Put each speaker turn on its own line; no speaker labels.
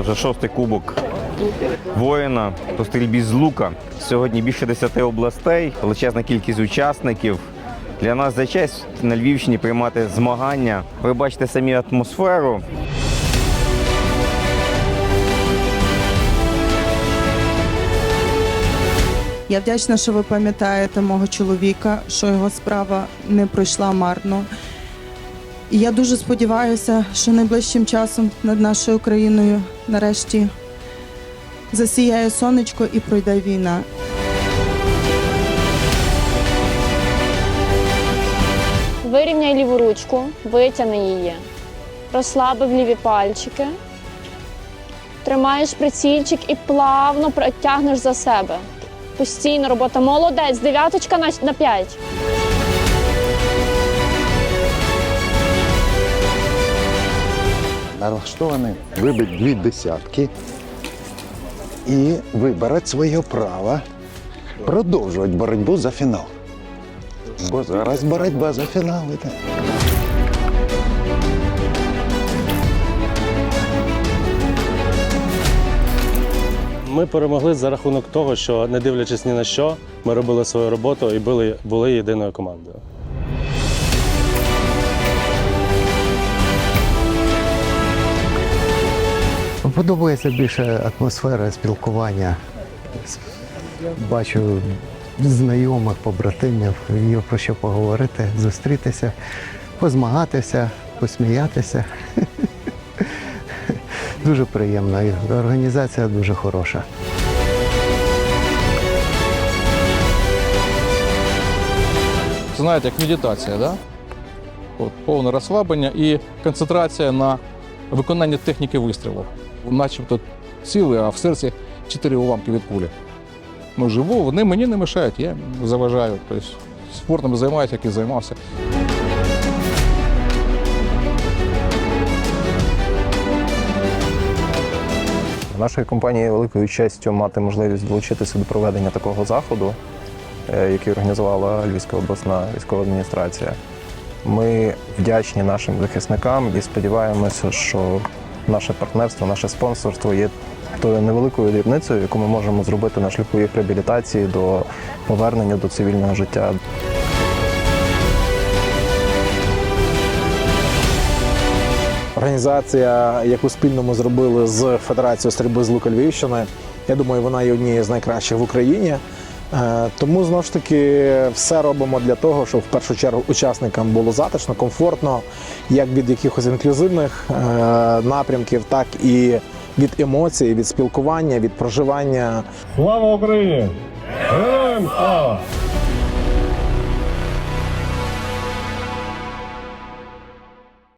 Вже шостий кубок воїна по стрільбі з лука. Сьогодні більше 10 областей, величезна кількість учасників. Для нас за честь на Львівщині приймати змагання. Ви бачите самі атмосферу.
Я вдячна, що ви пам'ятаєте мого чоловіка, що його справа не пройшла марно. І я дуже сподіваюся, що найближчим часом над нашою країною нарешті засіяє сонечко і пройде війна.
Вирівняй ліву ручку, витягни її. Розслабив ліві пальчики. Тримаєш прицільчик і плавно протягнеш за себе. Постійна робота. Молодець. Дев'яточка на п'ять.
Налаштований вибити дві десятки і вибирати своє право продовжувати боротьбу за фінал. Бо зараз боротьба за фінал іде.
Ми перемогли за рахунок того, що не дивлячись ні на що, ми робили свою роботу і були, були єдиною командою.
Подобається більше атмосфера спілкування. Бачу знайомих, побратимів, є про що поговорити, зустрітися, позмагатися, посміятися. Дуже приємно. І організація дуже хороша.
Знаєте, як медитація, да? От, повне розслаблення і концентрація на виконанні техніки вистрілу. Начебто ціли, а в серці чотири уламки від кулі. Ну, живу, вони мені не мешають, я заважаю. Тобто, спортом займаюся, як і займався.
Нашої компанії великою честю мати можливість долучитися до проведення такого заходу, е, який організувала Львівська обласна військова адміністрація. Ми вдячні нашим захисникам і сподіваємося, що наше партнерство, наше спонсорство є тою невеликою дрібницею, яку ми можемо зробити на шляху їх реабілітації до повернення до цивільного життя.
Організація, яку спільно ми зробили з Федерацією стрільби з лука Львівщини, я думаю, вона є однією з найкращих в Україні. Е, Тому знову ж таки все робимо для того, щоб в першу чергу учасникам було затишно, комфортно, як від якихось інклюзивних е, напрямків, так і від емоцій, від спілкування, від проживання.
Слава Україні! Героям слава!